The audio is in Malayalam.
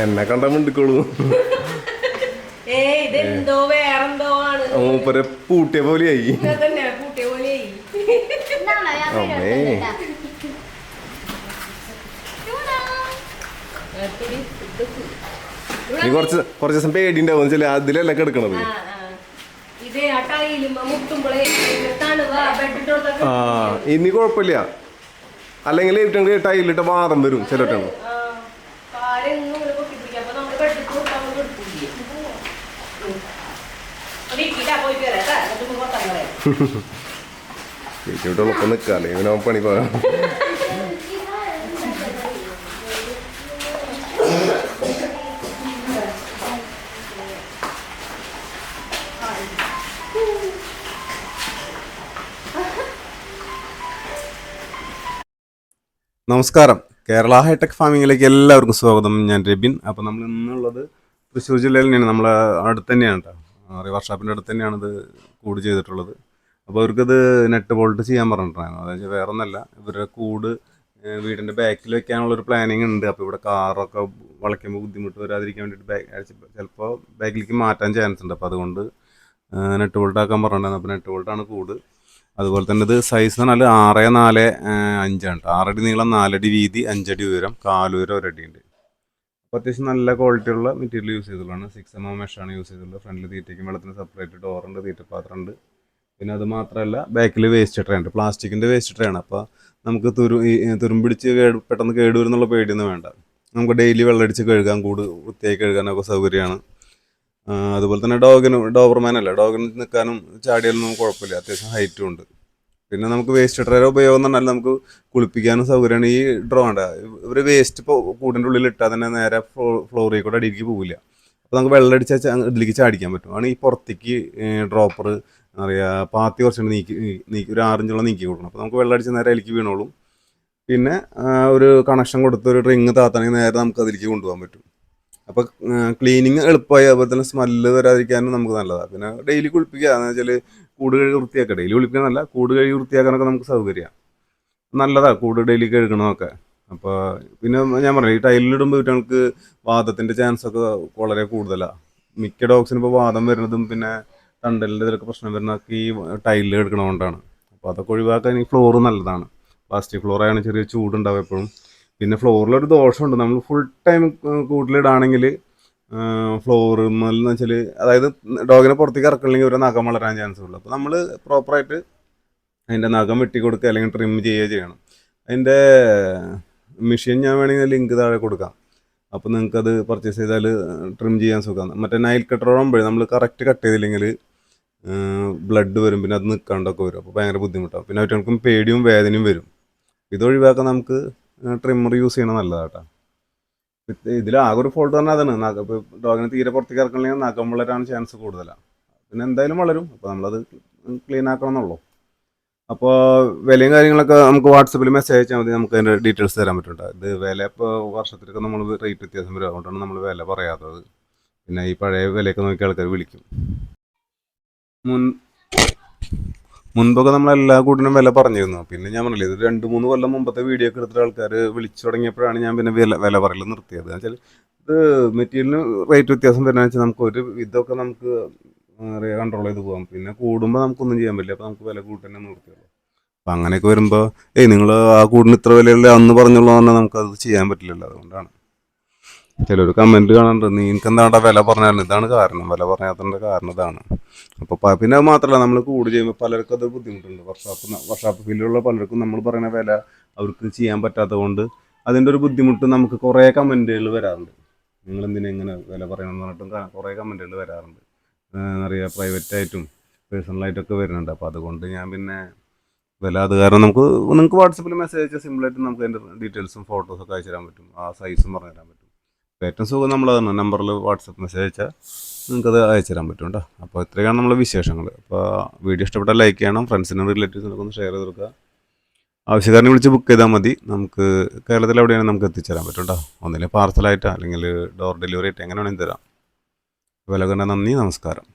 എന്നെ കണ്ടാ മിണ്ടിക്കോളൂ. മൂപ്പരെ പൂട്ടിയ പോലെയായി. അമ്മേ. നീ കുറച്ച് കുറച്ച് ദിവസം പേടിണ്ടാവും വെച്ചാൽ അതിലല്ല കിടക്കണത്. ആ, ഇനി കുഴപ്പമില്ല. അല്ലെങ്കിൽ ഏറ്റവും ടൈലിട്ട വാദം വരും ചിലട്ടാണ് കാലെന്നും ഇങ്ങനെ പൊക്കി പിടിക്കാം അപ്പൊ നമ്മൾ ബെഡിട്ട് കൊടുത്താൽ നമ്മൾ എടുക്കില്ലേ ചേച്ചിയോട്ട് ഒപ്പം നിൽക്കുക അല്ലെങ്കിൽ പിന്നെ അവൻ പണി പോകാം നമസ്കാരം. കേരള ഹൈടെക് ഫാമിങ്ങിലേക്ക് എല്ലാവർക്കും സ്വാഗതം. ഞാൻ രബിൻ. അപ്പോൾ നമ്മൾ ഇന്നുള്ളത് തൃശ്ശൂർ ജില്ലയിൽ തന്നെയാണ് നമ്മളെ അടുത്ത് തന്നെയാണ് കേട്ടോ. വർഷാപ്പിന്റെ അടുത്ത് തന്നെയാണ് ഇത് കൂട് ചെയ്തിട്ടുള്ളത്. അപ്പോൾ അവർക്കിത് നെറ്റ് ബോൾട്ട് ചെയ്യാൻ പറഞ്ഞിട്ടുണ്ടായിരുന്നു. അതായത് വേറെ ഒന്നല്ല ഇവരുടെ കൂട് വീടിന്റെ ബാക്കിൽ വെക്കാനുള്ള ഒരു പ്ലാനിങ് ഉണ്ട്. അപ്പോൾ ഇവിടെ കാറൊക്കെ വളയ്ക്കുമ്പോൾ ബുദ്ധിമുട്ട് വരാതിരിക്കാൻ വേണ്ടിയിട്ട് ബാക്ക് ചിലപ്പോൾ ബാക്കിലേക്ക് മാറ്റാൻ ചാൻസ് ഉണ്ട്. അപ്പോൾ അതുകൊണ്ട് നെറ്റ് ബോൾട്ട് ആക്കാൻ പറഞ്ഞിട്ടുണ്ടായിരുന്നു. അപ്പോൾ നെറ്റ് ബോൾട്ടാണ് കൂട്. അതുപോലെ തന്നെ ഇത് സൈസ് എന്ന് പറഞ്ഞാൽ ആറ് നാല് അഞ്ചാണ്. ആറടി നീളം നാലടി വീതി അഞ്ചടി ഉയരം കാലുയരം ഒരടി ഉണ്ട്. അത്യാവശ്യം നല്ല ക്വാളിറ്റി ഉള്ള മെറ്റീരിയൽ യൂസ് ചെയ്തിട്ടുള്ളതാണ്. സിക്സ് എം എം മെഷാണ് യൂസ് ചെയ്തിട്ടുള്ളത്. ഫ്രണ്ടിൽ തീറ്റയ്ക്കും വെള്ളത്തിന് സെപ്പറേറ്റ് ഡോറുണ്ട് തീറ്റപ്പാത്രം ഉണ്ട്. പിന്നെ അത് മാത്രമല്ല ബാക്കിൽ വേസ്റ്റ് ട്രേ ഉണ്ട്. പ്ലാസ്റ്റിക്കിന്റെ വേസ്റ്റ് ട്രേ ആണ്. അപ്പോൾ നമുക്ക് തുരു തുരുമ്പിടിച്ച് കേട് പെട്ടെന്ന് കേട് വരുന്നുള്ള പേടിയൊന്നും വേണ്ട. നമുക്ക് ഡെയിലി വെള്ളമടിച്ച് കഴുകാൻ കൂട് വൃത്തിയായി കഴുകാനൊക്കെ സൗകര്യമാണ്. അതുപോലെ തന്നെ ഡോഗിന് ഡോബർമാൻ അല്ല? ഡോഗിന് നിൽക്കാനും ചാടിയാലൊന്നും കുഴപ്പമില്ല. അത്യാവശ്യം ഹൈറ്റും ഉണ്ട്. പിന്നെ നമുക്ക് വേസ്റ്റ് ഡ്രയർ ഉപയോഗം എന്ന് പറഞ്ഞാൽ നമുക്ക് കുളിപ്പിക്കാനും സൗകര്യമാണ് ഈ ഡ്രോ ഉണ്ട് ഇവർ വേസ്റ്റ് ഇപ്പോൾ കൂടിന്റെ ഉള്ളിൽ ഇട്ടാൽ തന്നെ നേരെ ഫ്ലോ ഫ്ലോറിൽ കൂടെ അടിയിലേക്ക് പോകില്ല അപ്പോൾ നമുക്ക് വെള്ളം അടിച്ചാൽ ഇതിലേക്ക് ചാടിക്കാൻ പറ്റും. ആണ് ഈ പുറത്തേക്ക് ഡ്രോപ്പർ എന്താ പറയുക പാത്തി കുറച്ചുകൊണ്ട് നീക്കി നീക്കി ഒരു ആറിഞ്ചോളം നീക്കി കൊടുക്കണം. അപ്പോൾ നമുക്ക് വെള്ളം അടിച്ച് നേരെ അതിലേക്ക് വീണോളും. പിന്നെ ഒരു കണക്ഷൻ കൊടുത്ത് ഒരു റിങ് താത്താണെങ്കിൽ നേരെ നമുക്ക് അതിലേക്ക് കൊണ്ടുപോകാൻ പറ്റും. അപ്പോൾ ക്ലീനിങ് എളുപ്പമായി അതുപോലെ തന്നെ സ്മെല്ല് വരാതിരിക്കാനും നമുക്ക് നല്ലതാണ് പിന്നെ ഡെയിലി കുളിപ്പിക്കുക. എന്ന് വെച്ചാൽ കൂട് കഴുകി വൃത്തിയാക്കുക ഡെയിലി കുളിപ്പിക്കാനല്ല കൂട് കഴുകി വൃത്തിയാക്കാനൊക്കെ നമുക്ക് സൗകര്യമാണ് നല്ലതാണ് കൂട് ഡെയിലി കഴുകണമൊക്കെ അപ്പോൾ പിന്നെ ഞാൻ പറഞ്ഞു ഈ ടൈലിലിടുമ്പോൾ നമുക്ക് വാദത്തിന്റെ ചാൻസ് ഒക്കെ വളരെ കൂടുതലാണ് മിക്ക ഡോഗ്സിന് ഇപ്പോൾ വാദം വരുന്നതും പിന്നെ തണ്ടലിന്റെ ഇതിലൊക്കെ പ്രശ്നം വരുന്നതൊക്കെ ഈ ടൈലിൽ എടുക്കണതുകൊണ്ടാണ് അപ്പോൾ അതൊക്കെ ഒഴിവാക്കാൻ ഈ ഫ്ലോർ നല്ലതാണ്. പ്ലാസ്റ്റിക് ഫ്ലോറായാണ് ചെറിയ ചൂടുണ്ടാവും എപ്പോഴും. പിന്നെ ഫ്ലോറിലൊരു ദോഷമുണ്ട്. നമ്മൾ ഫുൾ ടൈം കൂട്ടിലിടാണെങ്കിൽ ഫ്ലോർ എന്ന് വെച്ചാൽ അതായത് ഡോഗിനെ പുറത്തേക്ക് ഇറക്കണമെങ്കിൽ ഒരു നഖം വളരാൻ ചാൻസ് ഉള്ളൂ. അപ്പോൾ നമ്മൾ പ്രോപ്പറായിട്ട് അതിന്റെ നഖം വെട്ടി കൊടുക്കുക അല്ലെങ്കിൽ ട്രിം ചെയ്യുക ചെയ്യണം. അതിന്റെ മെഷീൻ ഞാൻ വേണമെങ്കിൽ ലിങ്ക് താഴെ കൊടുക്കാം. അപ്പോൾ നിങ്ങൾക്കത് പർച്ചേസ് ചെയ്താൽ ട്രിം ചെയ്യാൻ സുഖമാണ്. മറ്റേ നൈൽ കട്ടറാകുമ്പോഴേ നമ്മൾ കറക്റ്റ് കട്ട് ചെയ്തില്ലെങ്കിൽ ബ്ലഡ് വരും. പിന്നെ അത് നിൽക്കാണ്ടൊക്കെ വരും. അപ്പോൾ ഭയങ്കര ബുദ്ധിമുട്ടാണ് പിന്നെ അവറ്റകൾക്കും പേടിയും വേദനയും വരും. ഇതൊഴിവാക്കാൻ നമുക്ക് ട്രിമ്മർ യൂസ് ചെയ്യണം നല്ലതാട്ടോ. ഇതിൽ ആകെ ഒരു ഫോൾട്ട് തന്നെ അതാണ്. നഖ ഇപ്പോൾ ഡോഗിനെ തീരെ പുറത്തേക്ക് ഇറക്കണമെങ്കിൽ നാക്കം വളരാണ് ചാൻസ് കൂടുതലാണ് പിന്നെ എന്തായാലും വളരും. അപ്പോൾ നമ്മളത് ക്ലീൻ ആക്കണം എന്നുള്ളൂ അപ്പോൾ വിലയും കാര്യങ്ങളൊക്കെ നമുക്ക് വാട്സപ്പിൽ മെസ്സേജ് അയച്ചാൽ മതി. നമുക്ക് അതിന്റെ ഡീറ്റെയിൽസ് തരാൻ പറ്റുന്നുണ്ട് ഇത് വില ഇപ്പോൾ വർഷത്തിലൊക്കെ നമ്മൾ റേറ്റ് വ്യത്യാസം വരും. അതുകൊണ്ടാണ് നമ്മൾ വില പറയാത്തത്. പിന്നെ ഈ പഴയ വിലയൊക്കെ നോക്കി ആൾക്കാർ വിളിക്കും. മുൻ മുൻപൊക്കെ നമ്മൾ എല്ലാ കൂട്ടിനും വില പറഞ്ഞിരുന്നു. പിന്നെ ഞാൻ പറഞ്ഞില്ല ഇത് രണ്ട് മൂന്ന് കൊല്ലം മുമ്പത്തെ വീഡിയോ ഒക്കെ എടുത്തിട്ട് ആൾക്കാർ വിളിച്ചു തുടങ്ങിയപ്പോഴാണ് ഞാൻ പിന്നെ വില വില പറയൽ നിർത്തിയത്. വെച്ചാൽ ഇത് മെറ്റീരിയലിന് റേറ്റ് വ്യത്യാസം വരുന്നതെന്ന് വെച്ചാൽ നമുക്ക് ഒരു ഇതൊക്കെ നമുക്ക് കൺട്രോൾ ചെയ്ത് പോകാം പിന്നെ കൂടുമ്പോൾ നമുക്കൊന്നും ചെയ്യാൻ പറ്റില്ല. അപ്പോൾ നമുക്ക് വില കൂട്ടി നിർത്തിയുള്ളൂ അപ്പം അങ്ങനെയൊക്കെ വരുമ്പോൾ ഏയ് നിങ്ങൾ ആ കൂടിന് ഇത്ര വിലയല്ലേ അന്ന് പറഞ്ഞുള്ളൂ പറഞ്ഞാൽ നമുക്കത് ചെയ്യാൻ പറ്റില്ലല്ലോ. അതുകൊണ്ടാണ്. ചിലർ കമന്റ് കാണാറുണ്ട്. നീ എനിക്ക് എന്താണ്ടാ വില പറഞ്ഞാലും ഇതാണ് കാരണം. വില പറയാത്തതിന്റെ കാരണം ഇതാണ്. അപ്പോൾ പിന്നെ മാത്രമല്ല നമ്മൾ കൂടി ചെയ്യുമ്പോൾ പലർക്കും അത് ബുദ്ധിമുട്ടുണ്ട്. വർഷാപ്പ് വർഷാപ്പ് ഫീൽഡിലുള്ള പലർക്കും നമ്മൾ പറയുന്ന വില അവർക്ക് ചെയ്യാൻ പറ്റാത്തത് കൊണ്ട് അതിന്റെ ഒരു ബുദ്ധിമുട്ട് നമുക്ക് കുറേ കമന്റുകൾ വരാറുണ്ട്. നിങ്ങൾ എന്തിനാ ഇങ്ങനെ വില പറയണമെന്ന് പറഞ്ഞിട്ടും കുറേ കമന്റുകൾ വരാറുണ്ട്. അറിയാം പ്രൈവറ്റായിട്ടും പേഴ്സണലായിട്ടൊക്കെ വരുന്നുണ്ട്. അപ്പോൾ അതുകൊണ്ട് ഞാൻ പിന്നെ വില അത് കാരണം നമുക്ക് നിങ്ങൾക്ക് വാട്സപ്പിൽ മെസ്സേജ് അയച്ചാൽ സിമ്പിളായിട്ട് നമുക്ക് അതിന്റെ ഡീറ്റെയിൽസും ഫോട്ടോസൊക്കെ അയച്ചു തരാൻ പറ്റും. ആ സൈസും പറഞ്ഞു തരാൻ പറ്റും. ഏറ്റവും സുഖം നമ്മൾ തന്നെ നമ്പറിൽ വാട്സപ്പ് മെസ്സേജ് അയച്ചാൽ നിങ്ങൾക്കത് അയച്ചു തരാൻ പറ്റും കേട്ടോ അപ്പോൾ ഇത്രയാണ് നമ്മളെ വിശേഷങ്ങൾ അപ്പോൾ വീഡിയോ ഇഷ്ടപ്പെട്ടാൽ ലൈക്ക് ചെയ്യണം ഫ്രണ്ട്സിനും റിലേറ്റീവ്സിനൊക്കെ ഒന്ന് ഷെയർ ചെയ്ത് കൊടുക്കുക. ആവശ്യക്കാരനെ വിളിച്ച് ബുക്ക് ചെയ്താൽ മതി. നമുക്ക് കേരളത്തിൽ എവിടെയാണ് നമുക്ക് എത്തിച്ചേരാൻ പറ്റും കേട്ടോ ഒന്നിലെ പാർസലായിട്ടോ അല്ലെങ്കിൽ ഡോർ ഡെലിവറി ആയിട്ട് എങ്ങനെ വേണമെങ്കിലും തരാം. വില കണ്ട നന്ദി നമസ്കാരം.